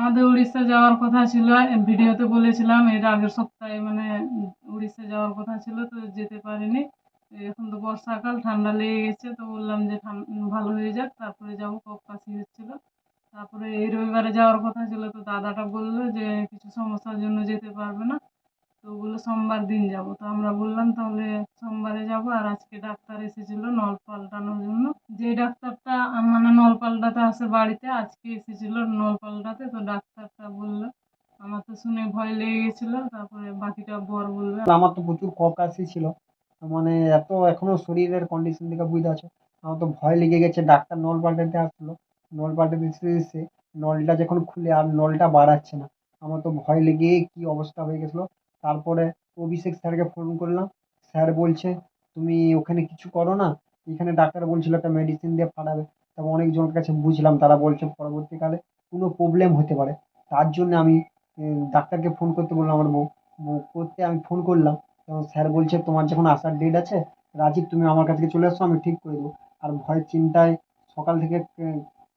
আমাদের উড়িষ্যা যাওয়ার কথা ছিল ভিডিওতে বলেছিলাম, এর আগের সপ্তাহে মানে উড়িষ্যা যাওয়ার কথা ছিল, তো যেতে পারিনি। এখন তো বর্ষাকাল, ঠান্ডা লেগে গেছে, তো বললাম যে ভালো হয়ে যাক, তারপরে যাব কফ কাশি হচ্ছিল। তারপরে এই রবিবারে যাওয়ার কথা ছিল, তো দাদাটা বলল যে কিছু সমস্যার জন্য যেতে পারবে না। তো বলল, সোমবার দিন যাব। তো আমরা বললাম, তাহলে সোমবারে যাব। আর আজকে ডাক্তার এসেছিল নল পাল্টানোর জন্য। যে ডাক্তারটা মানে নল পাল্টাতে আসে বাড়িতে, আজকে এসেছিল নল পাল্টাতে। তো ডাক্তারটা বলল, আমার তো শুনে ভয় লেগে গেছিল, তারপরে বাকিটা বর বলবে। আমার তো প্রচুর কফ কাশি ছিল। মানে এত এখনও শরীরের কন্ডিশন দেখে বুঝতে পারছ, আমার তো ভয় লেগে গেছে। ডাক্তার নল পাল্টাতে আসলো। নল পাল্টাতে এসে নলটা যখন খুলে, আর নলটা বাড়াচ্ছে না, আমার তো ভয় লেগে কি অবস্থা হয়ে গেছিল। তারপরে অভিষেক স্যারকে ফোন করলাম। স্যার বলছে, তুমি ওখানে কিছু করো না? এখানে ডাক্তার বলছিল একটা মেডিসিন দিয়ে ফাটাবে তারপর অনেকজনের কাছে বুঝলাম, তারা বলছে পরবর্তীকালে কোনো প্রবলেম হতে পারে। তার জন্য আমি ডাক্তারকে ফোন করতে বললাম, আমার বউ করতে আমি ফোন করলাম। তখন স্যার বলছে, তোমার যখন আসার ডেট আছে, রাজীব তুমি আমার কাছে চলে আসো আমি ঠিক করে দেবো। আর ভয় চিন্তায় সকাল থেকে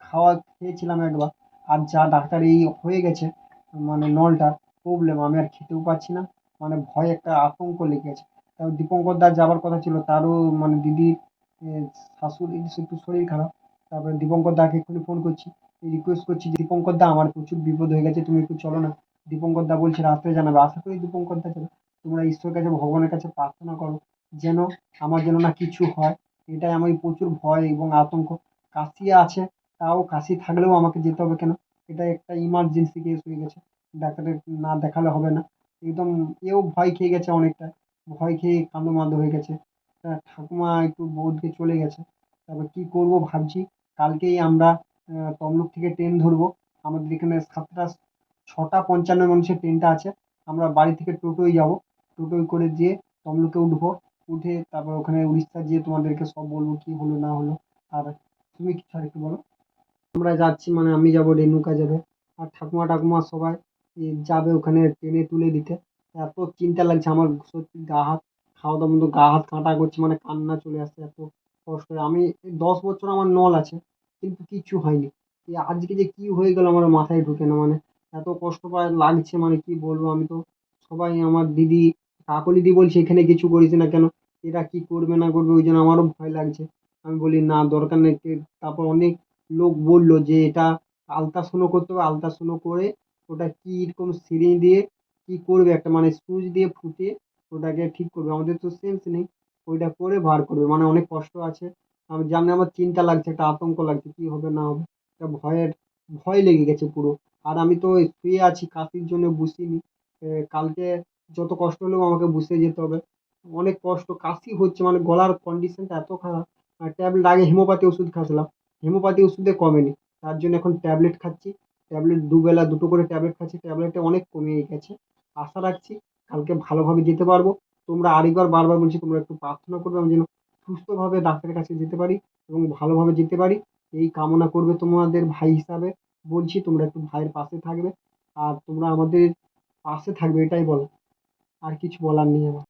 খাওয়া খেয়েছিলাম একবার। আর যা ডাক্তার এই হয়ে গেছে মানে নলটার প্রবলেম আমি আর খেতেও পাচ্ছি না। মানে ভয় একটা আতঙ্ক লেগে গেছে তারপর দীপঙ্কর দার যাওয়ার কথা ছিল তারও মানে দিদির এ, শাশুড়ির একটু শরীর খারাপ তারপরে দীপঙ্কর দাকে এক্ষুনি ফোন করছি। রিকোয়েস্ট করছি যে, দীপঙ্কর দা আমার প্রচুর বিপদ হয়ে গেছে তুমি একটু চলো না। দীপঙ্কর দা বলছে রাত্রে জানাবে। আশা করি দীপঙ্কর দা যাবে তোমরা ঈশ্বরের কাছে ভগবানের কাছে প্রার্থনা করো যেন আমার যেন না কিছু হয়। এটাই আমি প্রচুর ভয় এবং আতঙ্ক। কাশি আছে তাও কাশি থাকলেও আমাকে যেতে হবে কেন? এটা একটা ইমার্জেন্সি কেস হয়ে গেছে। ডাক্তারের না দেখালে হবে না। একদম এও ভয় খেয়ে গেছে অনেকটা। ভয় খেয়ে কাঁদো মান্দো হয়ে গেছে। ঠাকুমা একটু বৌদিকে চলে গেছে। তারপর কী করব ভাবছি, কালকেই আমরা তমলুক থেকে ট্রেন ধরবো। আমাদের এখানে সাতটা, ছটা পঞ্চান্ন মানুষের ট্রেনটা আছে। আমরা বাড়ি থেকে টোটোয় যাব। টোটোয় করে যেয়ে তমলুকে উঠবো। উঠে তারপর ওখানে উড়িষ্যা যেয়ে তোমাদেরকে সব বলব কী হলো, না হলো। আর তুমি কিছু আর একটু বলো। আমরা যাচ্ছি মানে আমি যাব, রেণুকা যাবে। আর ঠাকুমা ঠাকুমা সবাই যাবে ওখানে টেনে তুলে দিতে। এত চিন্তা লাগছে আমার, সত্যি গা হাত খাওয়া দাওয়া মতো গা হাত কাঁটা করছে মানে কান্না চলে আসছে, এত কষ্ট আমি দশ বছর আমার নল আছে, কিন্তু কিচ্ছু হয়নি। আজকে যে কী হয়ে গেল আমার মাথায় ঢুকে না মানে এত কষ্ট পায়, লাগছে মানে কি বলব? আমি তো সবাই আমার দিদি, কাকলি দি বলছে, এখানে কিছু করিস না কেন? এরা কি করবে না করবে? ওই জন্য আমারও ভয় লাগছে। আমি বলি, না, দরকার নেই। তারপর অনেক লোক বলল যে, এটা আলট্রাসাউন্ড করতে হবে। আলট্রাসাউন্ড করে ওটা কী রকম সিরিঞ্জ দিয়ে কী করবে? একটা মানে সুচ দিয়ে ফুটিয়ে ওটাকে ঠিক করবে। আমাদের তো সেন্স নেই। ওইটা করে বার করবে। মানে অনেক কষ্ট আছে। আমি জানি আমার চিন্তা লাগছে একটা আতঙ্ক লাগছে। কী হবে না হবে? একটা ভয়ের ভয় লেগে গেছে পুরো। আর আমি তো শুয়ে আছি কাশির জন্য বসিনি। এ, কালকে যত কষ্ট হলেও আমাকে বসে যেতে হবে। অনেক কষ্ট। কাশি হচ্ছে মানে গলার কন্ডিশনটা এত খারাপ। আর ট্যাবলেট আগে হেমোপ্যাথি ওষুধ খাচ্ছিলাম। হেমোপ্যাথি ওষুধে কমেনি। তার জন্য এখন ট্যাবলেট খাচ্ছি। ট্যাবলেট দুবেলা দুটো করে ট্যাবলেট খাচ্ছি ট্যাবলেটে অনেক কমে গেছে। আশা রাখছি কালকে ভালোভাবে যেতে পারব। তোমরা আরেকবার বারবার বলছি, তোমরা একটু প্রার্থনা করবে, আমি যেন সুস্থভাবে ডাক্তারের কাছে যেতে পারি এবং ভালোভাবে যেতে পারি। এই কামনা করবে তোমাদের ভাই হিসাবে। বলছি, তোমরা একটু ভাইয়ের পাশে থাকবে। আর তোমরা আমাদের পাশে থাকবে, এটাই বলো আর কিছু বলার নেই আমার।